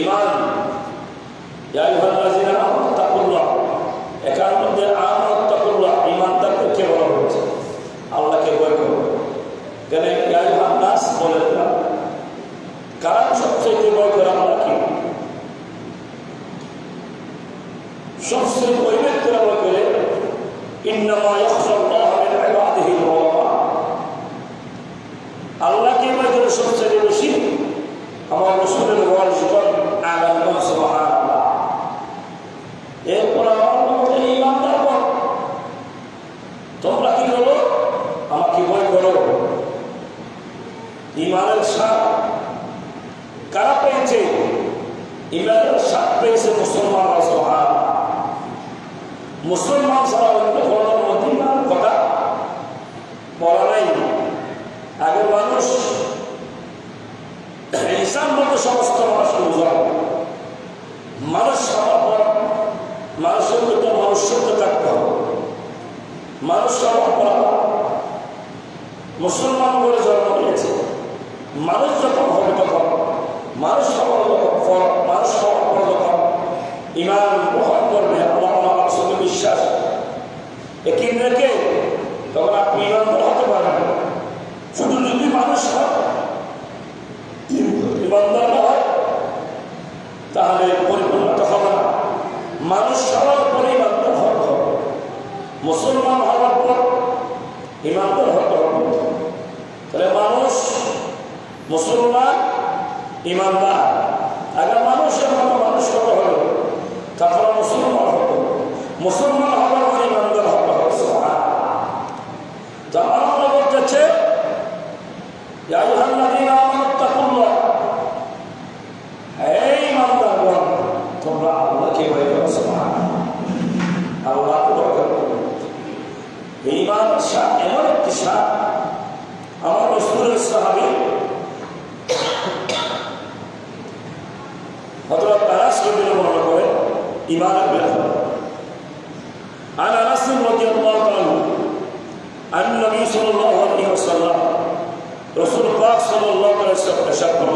ইমান। একার মধ্যে আমানু তাকুল্লাহ। ইমানদারকে বলা হয়েছে। আল্লাহকে ভয় করো। কেন নাস বলে কারণ সবচেয়ে ভয় করে আমরা কি? সবচেয়ে ওই ব্যক্তিরা ভয় করে, ইন্নামা ইয়াখশাল্লাহ মিন ইবাদিহি আল্লাহকে ভয় করে সবচেয়ে বেশি আমার রসুলের ওয়ারিসগণ আগামী সুবহানাল্লাহ। এরপর আমার মধ্যে বল তোমরা কি করো? আমাকে ভয় করো? ইমানের সাপ কারা পেয়েছে? ইমানের সাপ পেয়েছে মুসলমান সুবহান মুসলমান ছাড়া অন্য মধ্যে ইমানের কথা বলা নাই আগে মানুষ বলতে সমস্ত মানুষকে বোঝানো মানুষ পর মানুষের মধ্যে মনুষ্যত্ব থাকতে হবে মানুষ হওয়ার মুসলমান বলে জন্ম নিয়েছে। মানুষ যখন হবে তখন, মানুষ হওয়ার পর মানুষ হওয়ার পর যখন ইমান গ্রহণ করবে, আল্লাহ আমার সঙ্গে বিশ্বাস। একই রেখে তখন আপনি ইমানদার হতে পারবেন। শুধু যদি মানুষ হয় ইমানদার না হয় তাহলে পরিপূর্ণতা হবে না মানুষ হওয়ার পরে ইমানদার হতে হবে মুসলমান হওয়ার পর ইমানদার হতে হবে তাহলে মানুষ মুসলমান, ইমানদার। আগে মানুষের মতো মানুষ কত হবে তারপরে মুসলমান হবে মুসলমান হওয়ার পরে ইমানদার হবে তা إمام البلاد عن أنس رضي الله عنه النبي صلى الله عليه وسلم رسول الله صلى الله عليه وسلم تشكر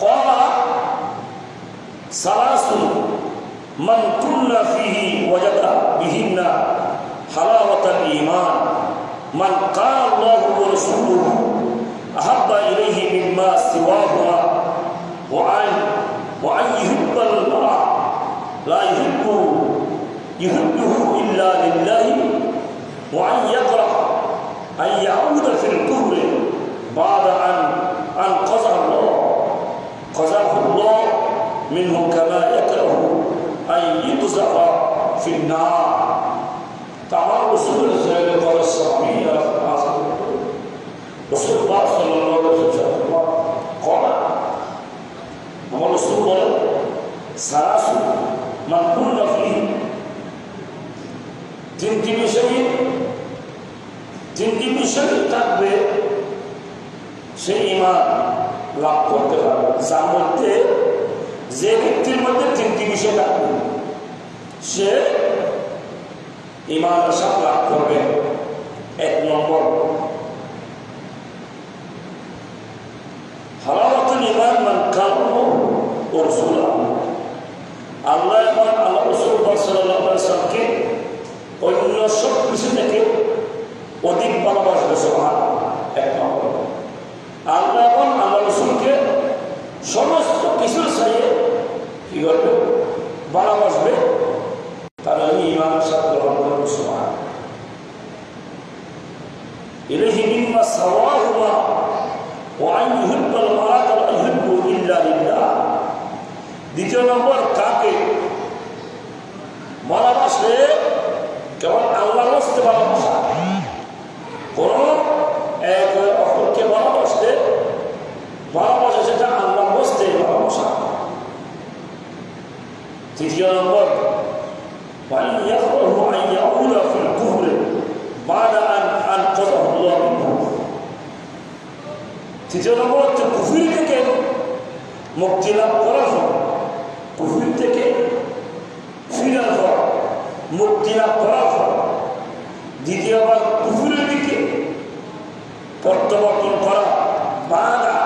قال ثلاث من كنا فيه وجد بهن حلاوة الإيمان. من قال الله ورسوله أحب إليه مما سواهما وعن وعن You have. তিনটি বিষয়ে তিনটি বিষয় থাকবে সে ইমান লাভ করতে পারবে। যার মধ্যে যে ব্যক্তির মধ্যে তিনটি বিষয় থাকবে, সে ইমান আশা লাভ করবে। এক নম্বর। হালাওয়াতুল ইমান মান কাল্ল ও রসুল্লাহ আল্লাহ রসুল সাল্লাহ সাল্লামকে অন্য সব কিছু থেকে অধিক ভালোবাসবে সোহান, এক আল্লাহ এবং আল্লাহ রসুলকে সমস্ত চাইয়ে কি করবে? ভালোবাসবে তার আমি ইমান দ্বিতীয় নম্বর কুফুরি থেকে ফিরা হওয়া মুক্তি লাভ করা হওয়া দ্বিতীয়বার কুফুরের দিকে প্রত্যাবর্তন করা, বাধা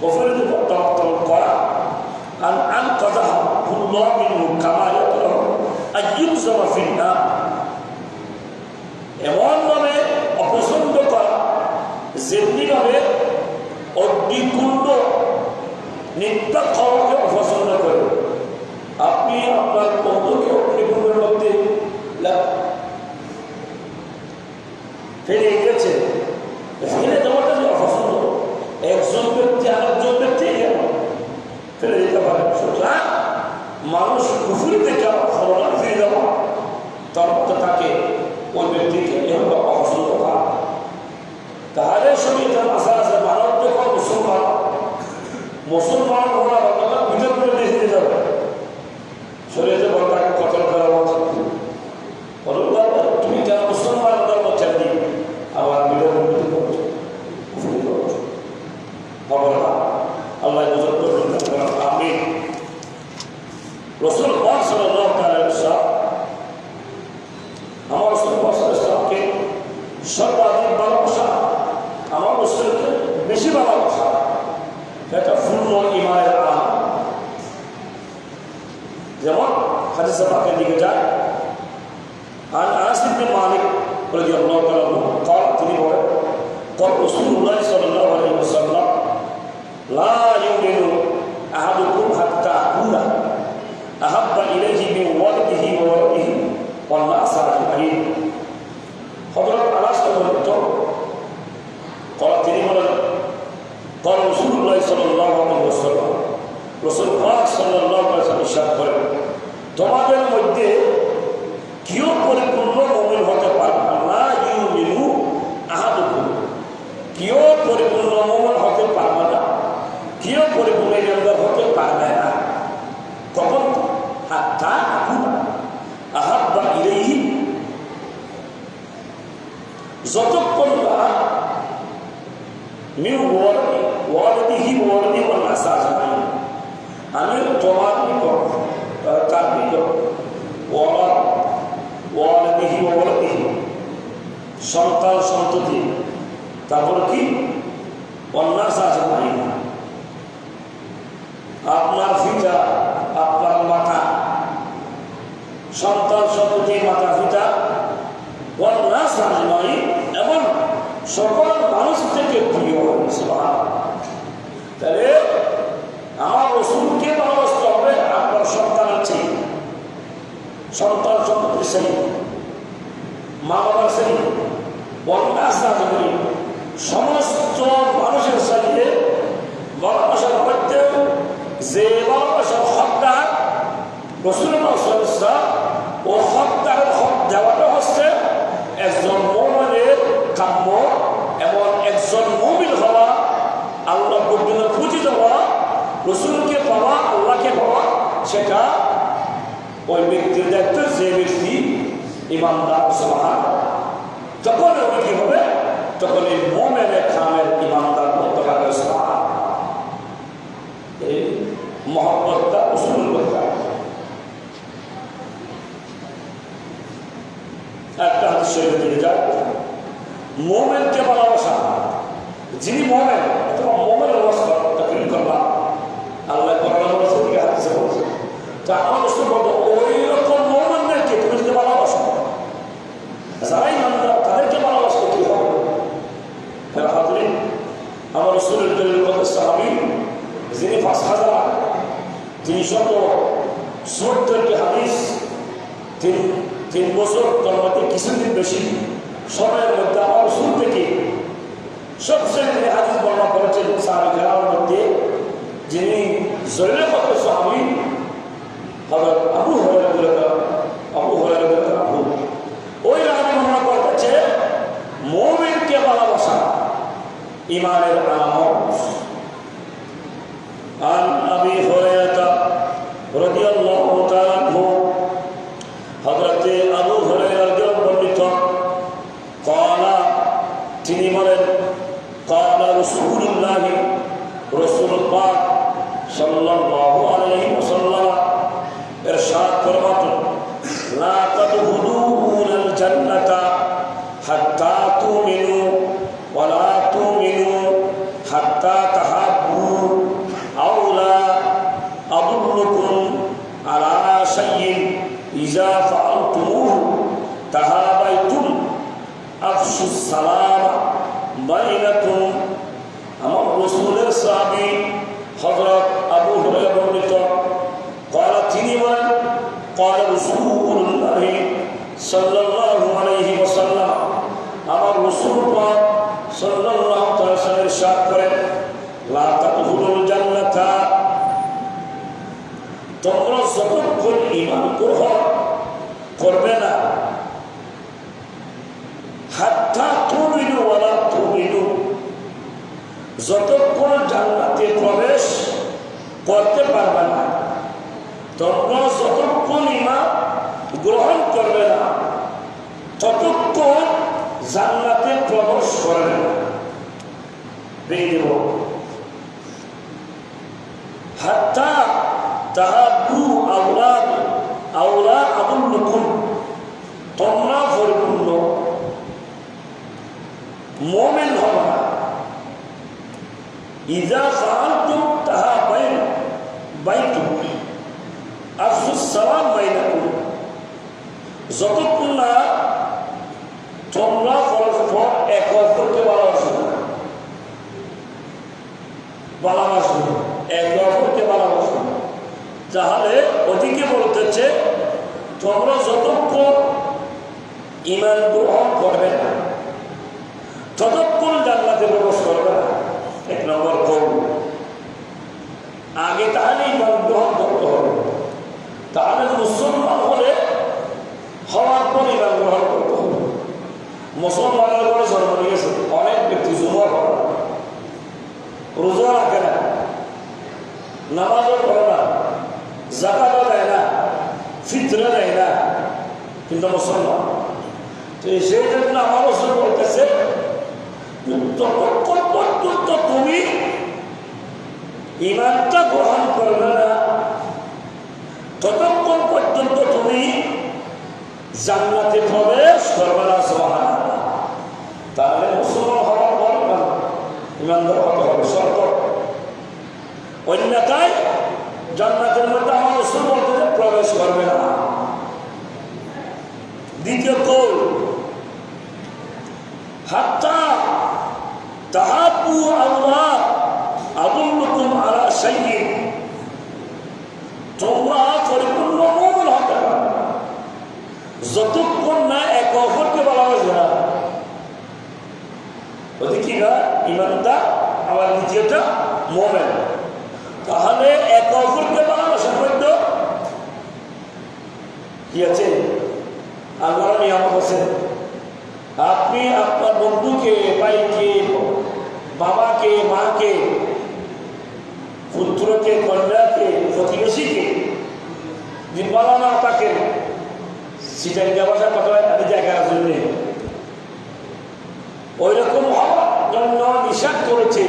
কুফুরের দিকে প্রত্যাবর্তন করা। আর আন কথা ফুল্লাহ মিনহু কামা ইয়াতলাহু আইয়ুকজামা ফিন্নার এমনভাবে অপছন্দ করা, যেমনিভাবে অগ্নিকুণ্ড নিত্য খবর মুসলমান ওরা ভিতর করে দিয়ে যাবে শরীরে বড় তাকে কতল করা উচিত বলুন বাবা, তুমি কেন মুসলমান ওরা বলছে দিই আবার বিরোধ করছ কুফরি করছ হবে না আল্লাহ বুঝত করবেন আমি রসুল পাক সাল্লাল্লাহু তাআলা সাল্লাম আমার রসুল পাক সাল্লামকে সর্বাধিক ভালোবাসা আমার রসুলকে বেশি ভালোবাসা এটা পূর্ণ ইমানের আম যেমন হাদিসে পাকের দিকে যায় عن انس بن مالك رضي الله تعالى عنه قال তিনি বলেন قال رسول الله صلى الله عليه وسلم لا يؤمن احدكم حتى اكون احب اليه من ولده وولده والناس اجمعين হযরত আনাস বর্ণিত قال তিনি বলেন قال رسول الله صلى الله عليه وسلم রসুল পাক সাল্লাল্লাহু আলাইহি ওয়াসাল্লাম ইরশাদ করেন তোমাদের মধ্যে কেউ পরিপূর্ণ মমিন হতে পারবে না। ইউ মিনু আহাদুকুম। কেউ পরিপূর্ণ মমিন হতে পারবে না। কেউ পরিপূর্ণ হতে পারবে না। কখন? হাত্তা আকুনা আহাব্বা ইলাইহি। যতক্ষণ না মিউ ওয়ালদি ওয়ালদিহি ওয়ালদি ওয়াল নাসাজ আমি তোমার নিকট সন্তান সন্ততি তারপর কি? অন্যাস আছে আপনার পিতা আপনার মাতা সন্তান সন্ততি মাতা পিতা অন্যাস আছে নাই এমন সকল মানুষ থেকে প্রিয় তাহলে আমার রসুলকে ভালোবাসতে হবে? আপনার সন্তান আছে। সন্তান সন্ততির শ্রেণি মা বাবার শ্রেণি সমস্ত মানুষের সাথে ভালোবাসার মধ্যে যে ভালোবাসার হকদার রসুল সংস্থা ও হকদার হক দেওয়াটা হচ্ছে একজন কাম্য এবং একজন মমিন হওয়া, আল্লাহ পর্যন্ত পূজিত হওয়া, রসুলকে পাওয়া, আল্লাহকে পাওয়া, সেটা ওই ব্যক্তির দায়িত্ব যে ব্যক্তি ইমানদার সমান যখন ওই কি হবে? তখন এই মোমেনের খামের ইমানদার হতে পারবে এই মহব্বতটা উসুল হবে। একটা হাত শরীরে দিকে যায় মোমেনকে ভালোবাসা যিনি মোমেন, অথবা মোমেন অবস্থা, তাকে করলাম আল্লাহ বলেছে। তা আমার রসুল বলতো ওই রকম মোমেনদেরকে তুমি যদি ভালোবাসো যারাই মানবে তাদেরকে ভালোবাসতে কি হবে তারা হাতলে আমার রসুলের দলিল কত সাহাবি যিনি পাঁচ হাজার তিনশত চুয়াত্তরটি হাদিস তিন তিন বছর তার মধ্যে কিছুদিন বেশি সময়ের মধ্যে আফসুস সালাম। বাইনাকুম। আমার রসুলের সাহাবি হজরত আবু হরে বর্ণিত। কয়লা তিনি বলেন কয়লা রসুল্লাহি সাল্লাল্লাহু আলাইহি ওয়াসাল্লাম আমার রসুল পাক সাল্লাল্লাহু তাআলা ইরশাদ করেন, লা তাদখুলুল জান্নাতা। তোমরা যতক্ষণ ঈমান গ্রহণ করবে না যতক্ষণ জান্নাতে প্রবেশ করতে পারবে না তোমরা যতক্ষণ ইমান গ্রহণ করবে না, ততক্ষণ জান্নাতে প্রবেশ করবে না। হাত্তা তাহাবু আওলাদ আওলা আবুল নকুল তোমরা পরিপূর্ণ মোমেন হবে না ইজা ফাআলতুম তাহা বাইন বাইতুম আফসুস সালাম বাইনাকুম যতক্ষণ না তোমরা পরস্পর এক অপরকে ভালোবাসো ভালোবাসো এক অপরকে ভালোবাসো তাহলে ওদিকে বলতেছে, তোমরা যতক্ষণ ইমান গ্রহণ করবে না, ততক্ষণ জান্নাতে এক নম্বর করব আগে তাহলে ইমান গ্রহণ করতে হবে তাহলে মুসলমান হলে হওয়ার পর ইমান গ্রহণ করতে হবে মুসলমানের করে জন্ম নিয়েছে, অনেক ব্যক্তি যুবক রোজা রাখে না, নামাজও করে না জাকাতও দেয় না, ফিতরে দেয় না, কিন্তু মুসলমান। তো সেই জন্য আমার ওসব বলতেছে ততক্ষণ পর্যন্ত তুমি ইমানটা গ্রহণ করবে না। ততক্ষণ পর্যন্ত তুমি জান্নাতে প্রবেশ করবে না সোহান তাহলে মুসলমান হওয়ার পর ইমানদার হতে হবে শর্ত অন্যথায় জান্নাতের মধ্যে আমার যে প্রবেশ করবে না। দ্বিতীয় কৌল, হাত্তা তাহাবু আল্লাহ আবুল্লুকুম আলা সাইয়িদ তোমরা পরিপূর্ণ মোমেন হতে পারবে যতক্ষণ না এক অপরকে ভালোবাসবে না। ওদিকে না ইমানটা আবার দ্বিতীয়টা মোমেন। তাহলে এক অপরকে ভালোবাসা করত কি আছে? আল্লাহর নিয়ামত আছে। আপনি আপনার বন্ধুকে, ভাইকে, বাবাকে, মাকে পুত্রকে, কন্যাকে, প্রতিবেশীকে নির্মালা না তাকে সেটাই ব্যবসা কথা আমি দেখার জন্যে। ওই রকম হওয়ার জন্য নিষেধ করেছে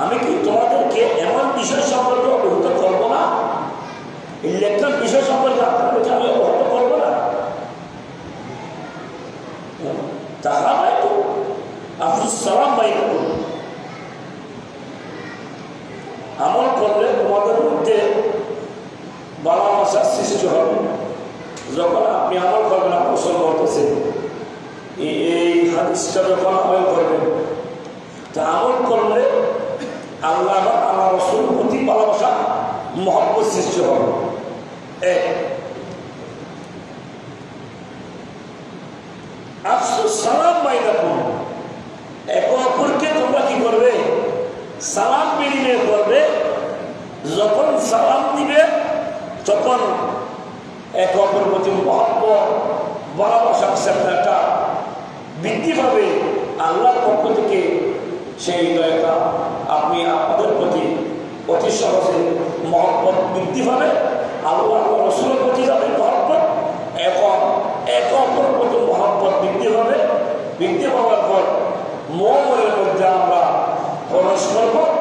আমি কি তোমাদেরকে এমন বিষয় সম্পর্কে অবহিত করব না? ইলেকট্রন বিষয় সম্পর্কে আপনাদেরকে আমি অবহিত করব না? তাহা বাইতু আফসুস সালাম বাইতু আমল করলে তোমাদের মধ্যে ভালোবাসার সৃষ্টি হবে। যখন আপনি আমল করবেন আপনার বলতেছে এই হাদিসটা যখন আমল করবেন তা আমল করলে আল্লাহ আল্লাহ রসুল প্রতি ভালোবাসা, মহব্বত সৃষ্টি হবে এক আফসোস সালাম বাইদাকুম একে অপরকে তোমরা কি করবে? সালাম বিনিময় করবে। যখন সালাম দিবে, তখন এক অপর প্রতি মহব্বত ভালোবাসার সেপ্টারটা বৃদ্ধি পাবে। আল্লাহর পক্ষ থেকে সেই হৃদয়টা আপনি আপনাদের প্রতি অতি সহজে মহব্বত বৃদ্ধি পাবে, আল্লাহ রসুলের প্রতি যাবে মহব্বত, এবং এক অপর প্রতি মহব্বত বৃদ্ধি পাবে। বৃদ্ধি হওয়ার পর মোমের মধ্যে আমরা পরস্পর করব।